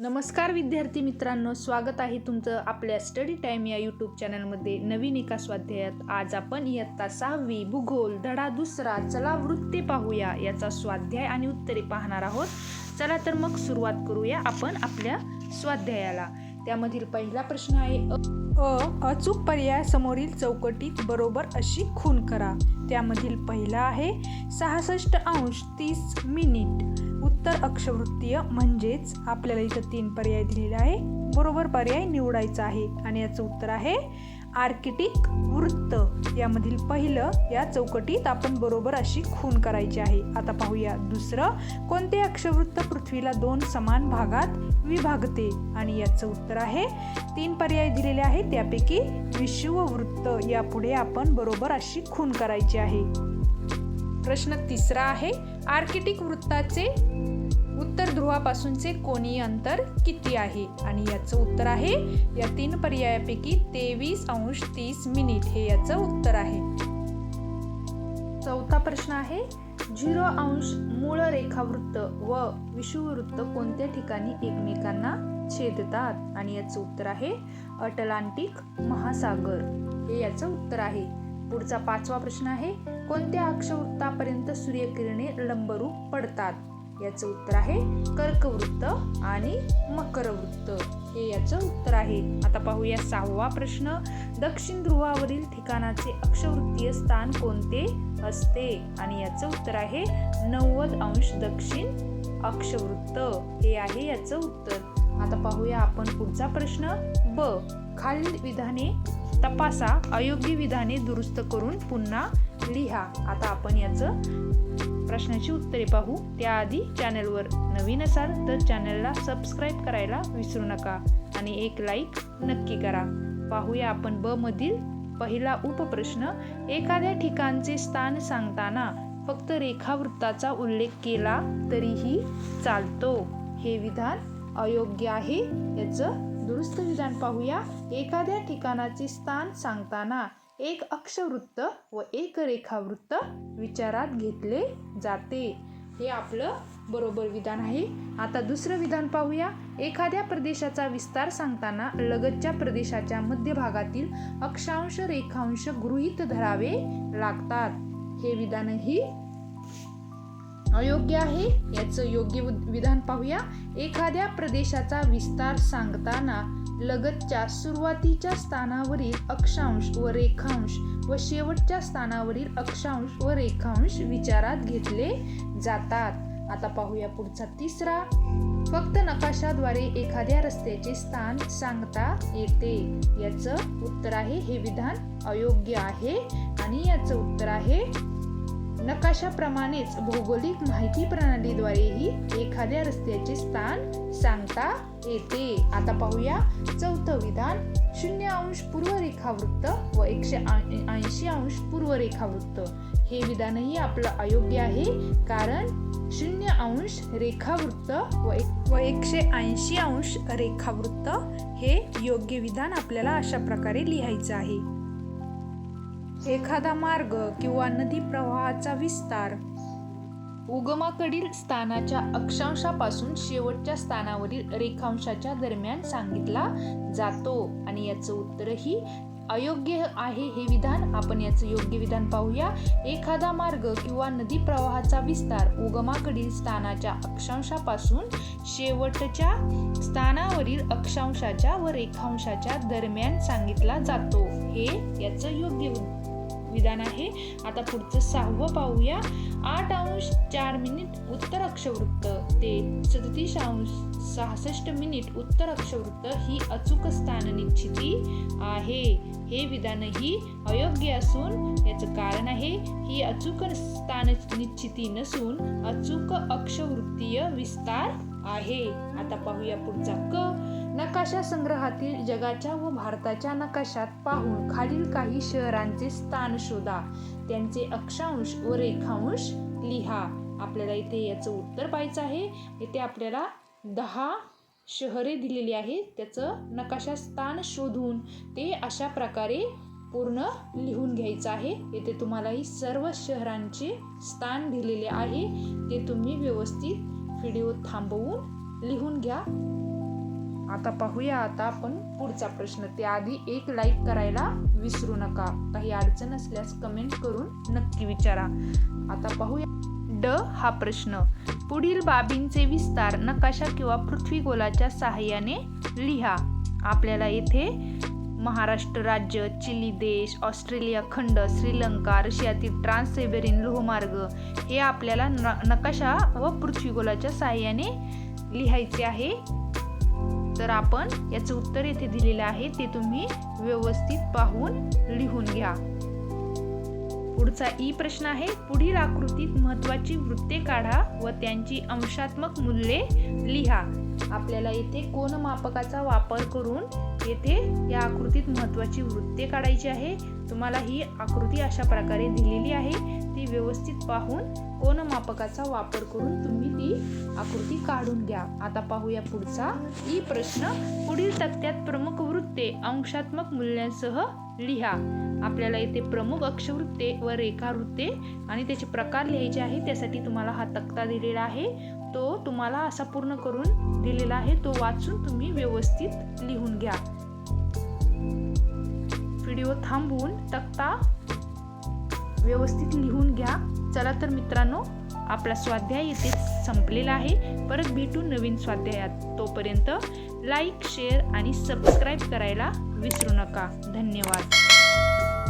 नमस्कार विद्यार्थी मित्रांनो स्वागत आहे तुमचं आपल्या स्टडी टाईम या यूट्यूब चॅनलमध्ये नवीन एका स्वाध्यायात आज आपण इयत्ता सहावी भूगोल धडा दुसरा चला वृत्ते पाहूया याचा स्वाध्याय आणि उत्तरे पाहणार आहोत. चला तर मग सुरुवात करूया आपण आपल्या स्वाध्यायाला. त्यामधील पहिला प्रश्न आहे अ अचूक पर्याय समोरील चौकटीत बरोबर अशी खून करा. त्यामधील पहिला आहे सहासष्ट अंश तीस मिनिट. उत्तर अक्षवृत्तीय म्हणजेच आपल्याला इथं तीन पर्याय दिलेले आहे. बरोबर पर्याय निवडायचा आहे. आणि याचं उत्तर आहे आर्किटिक वृत्त. यामधील पहिलं या चौकटीत आपण बरोबर अशी खून करायची आहे. आता पाहूया. दुसरं कोणते अक्षवृत्त पृथ्वीला दोन समान भागात विभागते? आणि याचं उत्तर आहे तीन पर्याय दिलेले आहेत. त्यापैकी विश्ववृत्त यापुढे आपण बरोबर अशी खून करायची आहे. प्रश्न तिसरा आहे आर्किटिक वृत्ताचे उत्तर ध्रुवापासूनचे कोणी अंतर किती आहे? आणि याचं उत्तर आहे या तीन पर्यायापैकी तेवीस अंश तीस मिनिट हे याचं उत्तर आहे. चौथा प्रश्न आहे झिरो अंश मूळ रेखावृत्त व विषुववृत्त कोणत्या ठिकाणी एकमेकांना छेदतात? आणि याचं उत्तर आहे अटलांटिक महासागर. हे याचं उत्तर आहे. पुढचा पाचवा प्रश्न आहे कोणत्या अक्षवृत्तापर्यंत सूर्यकिरणे लंबरूप पडतात? याचं उत्तर आहे कर्कवृत्त आणि मकरवृत्त. हे याचं उत्तर आहे. आता पाहूया सहावा प्रश्न. दक्षिण ध्रुवावरील ठिकाणाचे अक्षवृत्तीय स्थान कोणते असते? आणि याचं उत्तर आहे नव्वद अंश दक्षिण अक्षवृत्त. हे आहे याचं उत्तर. आता पाहूया आपण पुढचा प्रश्न. ब. खालील विधाने तपासा. अयोग्य विधाने दुरुस्त करून पुन्हा लिहा. आता आपण याचं प्रश्नाची उत्तरे पाहू. त्याआधी चॅनलवर नवीन असाल तर चॅनलला सबस्क्राईब करायला विसरू नका आणि एक लाईक नक्की करा. पाहूया आपण ब मधील पहिला उपप्रश्न. एखाद्या ठिकाणचे स्थान सांगताना फक्त रेखावृत्ताचा उल्लेख केला तरीही चालतो. हे विधान अयोग्य आहे याचं दुरुस्त विधान पाहूया. एखाद्या ठिकाणाचे स्थान सांगताना एक अक्षवृत्त व एक रेखावृत्त विचारात घेतले जाते. हे आपलं बरोबर विधान आहे. आता दुसरं विधान पाहूया. एखाद्या प्रदेशाचा विस्तार सांगताना लगतच्या प्रदेशाच्या मध्यभागातील अक्षांश रेखांश गृहीत धरावे लागतात. हे विधानही अयोग्य आहे. याचं योग्य विधान पाहूया. एखाद्या प्रदेशाचा विस्तार सांगताना लगतच्या सुरुवातीच्या स्थानावरील अक्षांश व रेखांश व शेवटच्या स्थानावरील अक्षांश व रेखांश विचारात घेतले जातात. आता पाहूया पुढचा तिसरा. फक्त नकाशाद्वारे एखाद्या रस्त्याचे स्थान सांगता येते. याचं उत्तर आहे हे विधान अयोग्य आहे आणि याचं उत्तर आहे नकाशाप्रमाणेच भौगोलिक माहिती प्रणालीद्वारेही एखाद्या रस्त्याचे स्थान सांगता येते. आता पाहूया चौथं विधान. शून्य अंश पूर्व रेखावृत्त व एकशे ऐंशी अंश पूर्व रेखावृत्त हे विधानही आपलं अयोग्य आहे कारण शून्य अंश रेखावृत्त व एक व एकशे ऐंशी अंश रेखावृत्त हे योग्य विधान आपल्याला अशा प्रकारे लिहायचं आहे. एखादा मार्ग किंवा नदी प्रवाहाचा विस्तार. उगमाकडील स्थानाच्या अक्षांशापासून शेवटच्या स्थानावरील रेखांशाच्या दरम्यान सांगितला जातो आणि याचं उत्तरही अयोग्य आहे हे विधान. आपण याचं योग्य विधान पाहूया. एखादा मार्ग किंवा नदी प्रवाहाचा विस्तार उगमाकडील स्थानाच्या अक्षांशापासून शेवटच्या स्थानावरील अक्षांशाच्या व रेखांशाच्या दरम्यान सांगितला जातो. हे याचं योग्य विधान आहे. आता पुढचं सहावं पाहूया. आठ अंश चार मिनिट उत्तर अक्षवृत्त. ते सदतीस अंश सहासष्ट मिनिट उत्तर अक्षवृत्त ही अचूक स्थान निश्चिती आहे. हे विधानही अयोग्य असून याचं कारण आहे ही अचूक स्थान निश्चिती नसून अचूक अक्षवृत्तीय विस्तार आहे. आता पाहूया पुढचा क. नकाशा संग्रहातील जगाच्या व भारताच्या नकाशात पाहून खालील काही शहरांचे स्थान शोधा. त्यांचे अक्षांश व रेखांश लिहा. आपल्याला इथे याचं उत्तर पाहायचं आहे. इथे आपल्याला दहा शहरे दिलेली आहेत. त्याचं नकाशा स्थान शोधून ते अशा प्रकारे पूर्ण लिहून घ्यायचं आहे. येथे तुम्हाला ही सर्व शहरांचे स्थान दिलेले आहे. ते तुम्ही व्यवस्थित व्हिडिओ थांबवून लिहून घ्या. आता पाहूया आता आपण पुढचा प्रश्न. त्याआधी एक लाईक करायला विसरू नका. काही अडचण असल्यास कमेंट करून नक्की विचारा. आता पाहूया. ड हा प्रश्न. पुढील बाबींचे विस्तार नकाशा किंवा पृथ्वीगोलाच्या सहाय्याने लिहा. आपल्याला येथे महाराष्ट्र राज्य चिली देश ऑस्ट्रेलिया खंड श्रीलंका रशियातील ट्रान्स सेबेरिन लोहमार्ग हे आपल्याला न नकाशा व पृथ्वीगोलाच्या सहाय्याने लिहायचे आहे. तर आपण याचं उत्तर येथे दिलेलं आहे ते तुम्ही व्यवस्थित पाहून लिहून घ्या. पुढचा ई प्रश्न आहे पुढील आकृतीत महत्वाची वृत्ते काढा व त्यांची अंशात्मक मूल्ये लिहा. आपल्याला येथे कोनमापकाचा वापर करून येथे या आकृतीत महत्वाची वृत्ते काढायची आहे. तुम्हाला ही आकृती अशा प्रकारे दिलेली आहे ती व्यवस्थित पाहून कोनमापकाचा वापर करून तुम्ही ती आकृती काढून घ्या. आता पाहूया पुढचा. ई प्रश्न. पुढील तक्त्यात प्रमुख वृत्ते अंशात्मक मूल्यांसह लिहा. आपल्याला इथे प्रमुख अक्षवृत्ते व रेखावृत्ते आणि त्याचे प्रकार लिहायचे आहे. त्यासाठी तुम्हाला हा तक्ता दिलेला आहे. तो तुम्हाला असा पूर्ण करून दिलेला आहे. तो वाचून तुम्ही व्यवस्थित लिहून घ्या. व्हिडिओ थांबवून तक्ता व्यवस्थित लिहून घ्या. चला तर मित्रांनो आपला स्वाध्याय येथे संपलेला आहे. परत भेटू नवीन स्वाध्यायात. तोपर्यंत लाईक शेअर आणि सबस्क्राईब करायला विसरू नका. धन्यवाद.